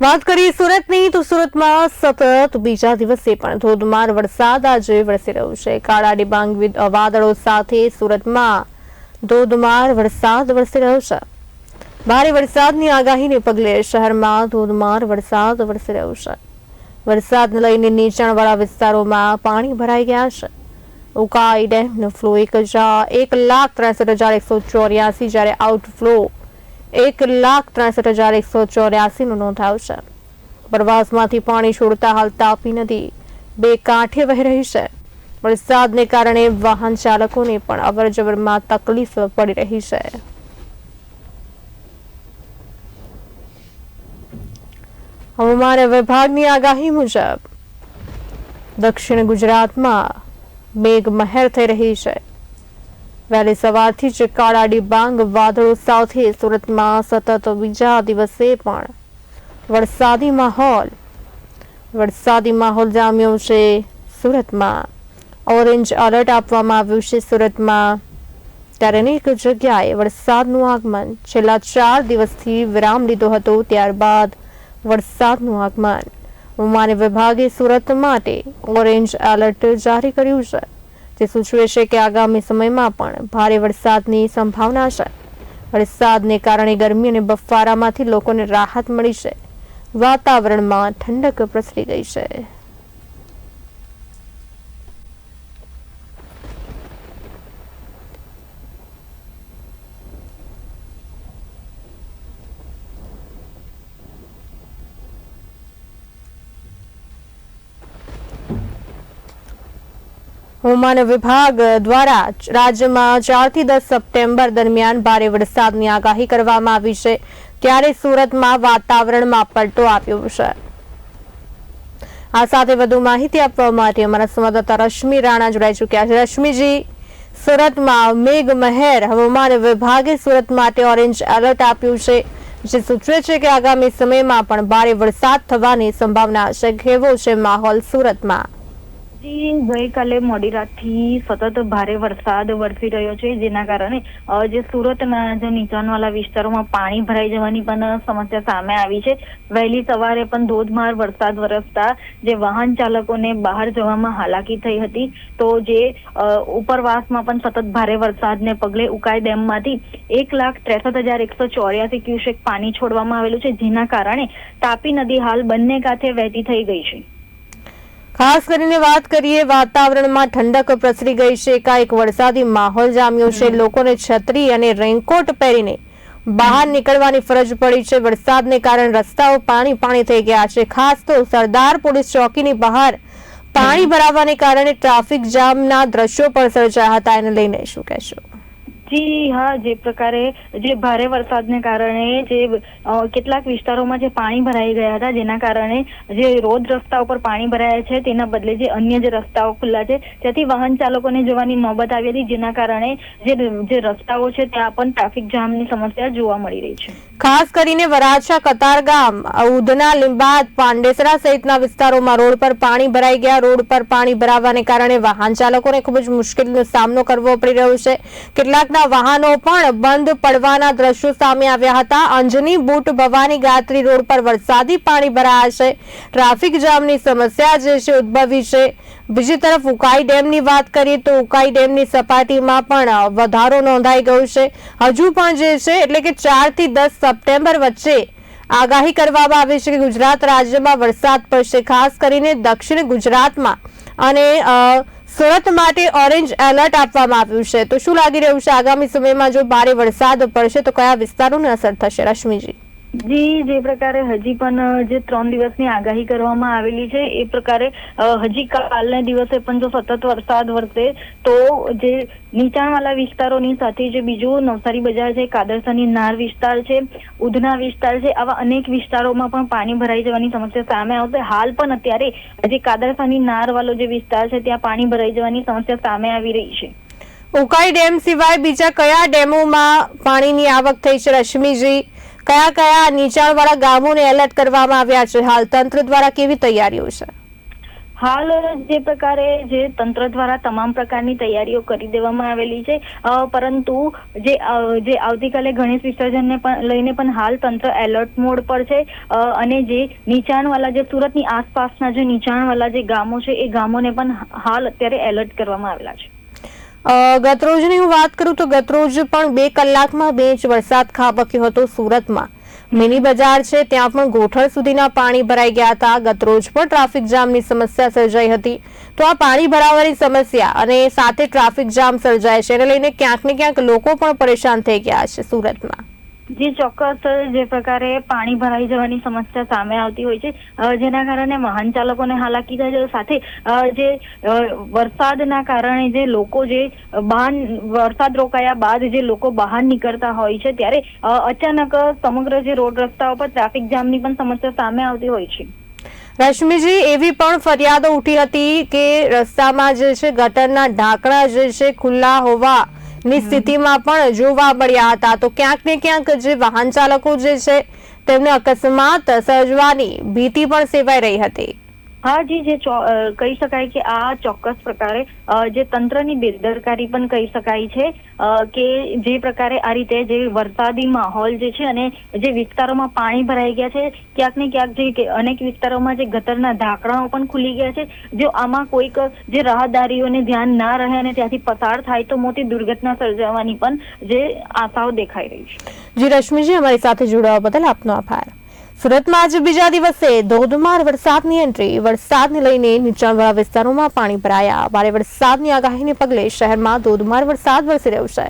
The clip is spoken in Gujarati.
વાત કરીએ સુરતની, તો સુરતમાં સતત બીજા દિવસે પણ ધોધમાર વરસાદ. આજે વરસી રહ્યો છે. કાળા ડિબાંગ વાદળો સાથે સુરતમાં ધોધમાર વરસાદ વરસી રહ્યો છે. ભારે વરસાદની આગાહીને પગલે શહેરમાં ધોધમાર વરસાદ વરસી રહ્યો છે. વરસાદને લઈને નીચાણવાળા વિસ્તારોમાં પાણી ભરાઈ ગયા છે. ઉકાઈ ડેમનો ફ્લો એક હજાર એક લાખ ત્રેસઠ હજાર એકસો ચોર્યાસી જ્યારે આઉટફ્લો એક લાખ ત્રેસઠ હજાર એકસો ચોર્યાસી નો નોંધાયો છે. પ્રવાસમાંથી પાણી છોડતા હાલ તાપી નદી બે કાંઠે વહી રહી છે. વરસાદને કારણે વાહન ચાલકોને પણ અવરજવરમાં તકલીફ પડી રહી છે. હવામાન વિભાગની આગાહી મુજબ દક્ષિણ ગુજરાતમાં મેઘ મહેર થઈ રહી છે. વહેલી સવારથી જ કાળા ડિબાંગ વાદળો સાથે સુરતમાં સતત બીજા દિવસે પણ વરસાદી માહોલ. વરસાદી માહોલ જામ્યો છે સુરતમાં. ઓરેન્જ એલર્ટ આપવામાં આવ્યું છે સુરતમાં. ત્યારે અનેક જગ્યાએ વરસાદનું આગમન. છેલ્લા ચાર દિવસથી વિરામ લીધો હતો, ત્યારબાદ વરસાદનું આગમન. હવામાન વિભાગે સુરત માટે ઓરેન્જ એલર્ટ જારી કર્યું છે. જે સૂચવે છે કે આગામી સમયમાં પણ ભારે વરસાદની સંભાવના છે. વરસાદને કારણે ગરમી અને બફારામાંથી લોકોને રાહત મળી છે. વાતાવરણમાં ઠંડક પ્રસરી ગઈ છે. હવામાન વિભાગ દ્વારા રાજ્યમાં ચારથી દસ સપ્ટેમ્બર દરમિયાન ભારે વરસાદની આગાહી કરવામાં આવી છે. ત્યારે સુરતમાં વાતાવરણમાં પલટો આવ્યો છે. આ સાથે વધુ માહિતી આપવા માટે અમારા સંવાદદાતા રશ્મિ રાણા જોડાઈ ચૂક્યા છે. રશ્મિજી, સુરતમાં મેઘ મહેર હવામાન વિભાગે સુરત માટે ઓરેન્જ એલર્ટ આપ્યું છે, જે સૂચવે છે કે આગામી સમયમાં પણ ભારે વરસાદ થવાની સંભાવના છે. કેવો છે માહોલ સુરતમાં? જી, ગઈકાલે મોડી રાતથી સતત ભારે વરસાદ વરસી રહ્યો છે, જેના કારણે જે સુરતના જે નીચાણવાળા વિસ્તારોમાં પાણી ભરાઈ જવાની પણ સમસ્યા સામે આવી છે. વહેલી સવારે પણ ધોધમાર વરસાદ વરસતા જે વાહન ચાલકોને બહાર જવામાં હાલાકી થઈ હતી. તો જે ઉપરવાસમાં પણ સતત ભારે વરસાદને પગલે ઉકાઈ ડેમમાંથી એક લાખ ત્રેસઠ હજાર એકસો ચોર્યાસી ક્યુસેક પાણી છોડવામાં આવેલું છે, જેના કારણે તાપી નદી હાલ બંને કાંઠે વહેતી થઈ ગઈ છે. ખાસ કરીને વાત કરીએ, વાતાવરણમાં ઠંડક પ્રસરી ગઈ છે. એકાએક વરસાદી માહોલ જામ્યો છે. લોકોને છત્રી અને રેનકોટ પહેરીને બહાર નીકળવાની ફરજ પડી છે. વરસાદને કારણે રસ્તાઓ પાણી પાણી થઈ ગયા છે. ખાસ તો સરદાર પોલીસ ચોકીની બહાર પાણી ભરાવાને કારણે ટ્રાફિક જામના દ્રશ્યો પણ સર્જાયા હતા. એને લઈને શું કહેશો? જી, હા, જે પ્રકારે જે ભારે વરસાદને કારણે જે કેટલાક વિસ્તારોમાં જે પાણી ભરાઈ ગયા હતા, જેના કારણે જે રોડ રસ્તા ઉપર પાણી ભરાયા છે, તેના બદલે જે અન્ય જે રસ્તાઓ ખુલ્લા છે, ત્યાંથી વાહન ચાલકોને જવાની નોબત આવી હતી, જેના કારણે જે જે રસ્તાઓ છે, ત્યાં પણ ટ્રાફિક જામની સમસ્યા જોવા મળી રહી છે. ખાસ કરીને વરાછા કતારગામ ઉધના લીંબાદ પાંડેસરા સહિતના વિસ્તારોમાં રોડ પર પાણી ભરાઈ ગયા. રોડ પર પાણી ભરાવાને કારણે વાહન ચાલકોને ખૂબ જ મુશ્કેલીનો સામનો કરવો પડી રહ્યો છે. કેટલાકના વાહનો પણ બંધ પડવાના દ્રશ્યો સામે આવ્યા હતા. અંજની બુટ ભવાની ગાત્રી રોડ પર વરસાદી પાણી ભરાયા છે. ટ્રાફિક જામની સમસ્યા જે છે ઉદ્ભવી છે. બીજી તરફ ઉકાઈ ડેમની વાત કરીએ તો ઉકાઈ ડેમની સપાટીમાં પણ વધારો નોંધાઈ ગયો છે. હજુ પણ જે છે એટલે કે ચારથી દસ સપ્ટેમ્બર વચ્ચે આગાહી કરવામાં આવી છે કે ગુજરાત રાજ્યમાં વરસાદ પડશે, ખાસ કરીને દક્ષિણ ગુજરાતમાં. અને સુરત માટે ઓરેન્જ એલર્ટ આપવામાં આવ્યું છે. તો શું લાગી રહ્યું છે? આગામી સમયમાં જો ભારે વરસાદ પડશે તો કયા વિસ્તારોને અસર થશે? રશ્મિજી. જી, જે પ્રકારે હજી પણ જે ત્રણ દિવસની આગાહી કરવામાં આવેલી છે, એ પ્રકારે હજી કાલના દિવસે પણ જો સતત વરસાદ વરસે, તો જે નીચાણવાળા વિસ્તારોની સાથે જે બીજું નવસારી બજાર છે, કાદરસાની નાર વિસ્તાર છે, ઉધના વિસ્તાર છે, આવા અનેક વિસ્તારોમાં પણ પાણી ભરાઈ જવાની સમસ્યા સામે આવશે. હાલ પણ અત્યારે જે કાદરસાની નાર વાળો જે વિસ્તાર છે, ત્યાં પાણી ભરાઈ જવાની સમસ્યા સામે આવી રહી છે. ઉકાઈ ડેમ સિવાય બીજા કયા ડેમોમાં પાણીની આવક થઈ છે? રશ્મિજી કયા કયા નીચાણવાળા ગામોને એલર્ટ કરવામાં આવ્યા છે? હાલ તંત્ર દ્વારા કેવી તૈયારીઓ છે? હાલ જે પ્રકારે જે તંત્ર દ્વારા તમામ પ્રકારની તૈયારીઓ કરી દેવામાં આવેલી છે. પરંતુ જે જે આવતીકાલે ગણેશ વિસર્જનને પણ, લઈને પણ હાલ તંત્ર એલર્ટ મોડ પર છે. અને જે નીચાણવાળા, જે સુરતની આસપાસના જે નીચાણવાળા જે ગામો છે, એ ગામોને પણ હાલ અત્યારે એલર્ટ કરવામાં આવેલા છે. ગતરોજની હું વાત કરું તો ગતરોજ પણ બે કલાકમાં બે ઇંચ વરસાદ ખાબક્યો હતો સુરતમાં. મિની બજાર છે, ત્યાં પણ ગોઠણ સુધીના પાણી ભરાઈ ગયા હતા. ગતરોજ પણ ટ્રાફિક જામની સમસ્યા સર્જાઈ હતી. તો આ પાણી ભરાવાની સમસ્યા અને સાથે ટ્રાફિક જામ સર્જાય છે, એને લઈને ક્યાંક ને ક્યાંક લોકો પણ પરેશાન થઈ ગયા છે સુરતમાં. જે ચોક્કસ જે પ્રકારે પાણી ભરાઈ જવાની સમસ્યા સામે આવતી હોય છે જેના કારણે વાહન ચાલકોને હાલાકી થાય છે. સાથે જે વરસાદના કારણે જે લોકો જે બહાર વરસાદ રોકાયા બાદ જે લોકો બહાર નીકળતા હોય છે, ત્યારે અચાનક સમગ્ર જે રોડ રસ્તાઓ પર ટ્રાફિક જામની પણ સમસ્યા સામે આવતી હોય છે. રશ્મિજી, એવી પણ ફરિયાદો ઉઠી હતી કે રસ્તામાં જે છે, ગટરના ઢાંકણા જે છે, ખુલ્લા હોવાની સ્થિતિમાં પણ જોવા મળ્યા હતા. તો ક્યાંક ને ક્યાંક જે વાહન ચાલકો જે છે તેમને અકસ્માત સર્જવાની ભીતિ પણ સેવાઈ રહી હતી. હા, જી, જે કહી શકાય કે આ ચોક્કસ પ્રકારે જે તંત્રની બેદરકારી પણ કહી શકાય છે કે જે પ્રકારે આ રીતે જે વરસાદી માહોલ જે છે અને જે વિસ્તારોમાં પાણી ભરાઈ ગયા છે, ક્યાંક ને ક્યાંક જે અનેક વિસ્તારોમાં જે ગતરના ઢાંકણાઓ પણ ખુલી ગયા છે, જો આમાં કોઈક જે રાહદારીઓને ધ્યાન ના રહે અને ત્યાંથી પસાર થાય તો મોટી દુર્ઘટના સર્જાવાની પણ જે આશાઓ દેખાઈ રહી છે. જી, રશ્મિજી, અમારી સાથે જોડાવા બદલ આપનો આભાર. સુરતમાં આજે બીજા દિવસે ધોધમાર વરસાદની એન્ટ્રી. વરસાદને લઈને નીચાણવાળા વિસ્તારોમાં પાણી ભરાયા. ભારે વરસાદની આગાહીને પગલે શહેરમાં ધોધમાર વરસાદ વરસી રહ્યો છે.